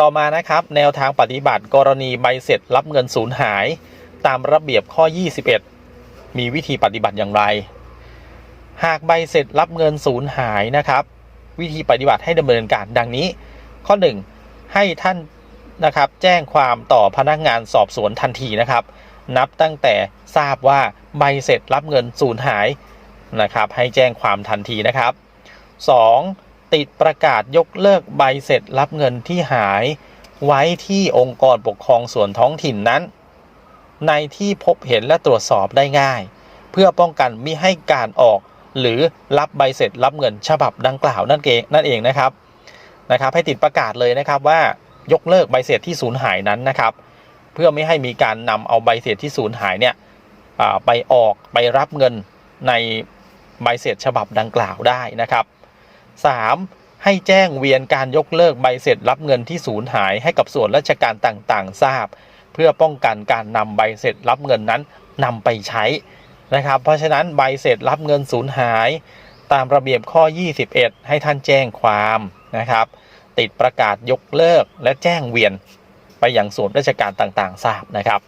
ต่อมานะครับ แนวทางปฏิบัติกรณีใบเสร็จรับเงินสูญหาย ตามระเบียบข้อ 21 มีวิธีปฏิบัติอย่างไร หากใบเสร็จรับเงินสูญหายนะครับ วิธีปฏิบัติให้ดำเนินการดังนี้ ข้อ 1 ให้ท่านนะครับแจ้งความต่อพนักงานสอบสวนทันทีนะครับ นับตั้งแต่ทราบว่าใบเสร็จรับเงินสูญหายนะครับ ให้แจ้งความทันทีนะครับ 2. ติดประกาศยกเลิกใบเสร็จรับเงินที่หาย ไว้ที่องค์กรปกครองส่วนท้องถิ่นนั้น ในที่พบเห็นและตรวจสอบได้ง่าย เพื่อป้องกันมิให้การออก หรือรับใบเสร็จรับเงินฉบับดังกล่าวนั่นเองนั่นเองนะครับนะครับ ให้ติดประกาศเลยนะครับว่ายกเลิกใบเสร็จที่สูญหายนั้นนะครับ เพื่อไม่ให้มีการนำเอาใบเสร็จที่สูญหายเนี่ยไปออกไปรับเงินในใบเสร็จฉบับดังกล่าวได้นะครับ 3. ให้แจ้งเวียนการยกเลิกใบเสร็จรับเงินที่สูญหายให้กับส่วนราชการต่างๆ ทราบ เพื่อป้องกันการนำใบเสร็จรับเงินนั้นนำไปใช้นะครับ เพราะฉะนั้นใบเสร็จรับเงินสูญหาย ตามระเบียบข้อ 21 ให้ท่านแจ้งความนะครับ ติดประกาศยกเลิกและแจ้งเวียนไปยังส่วนราชการต่างๆ ทราบนะครับ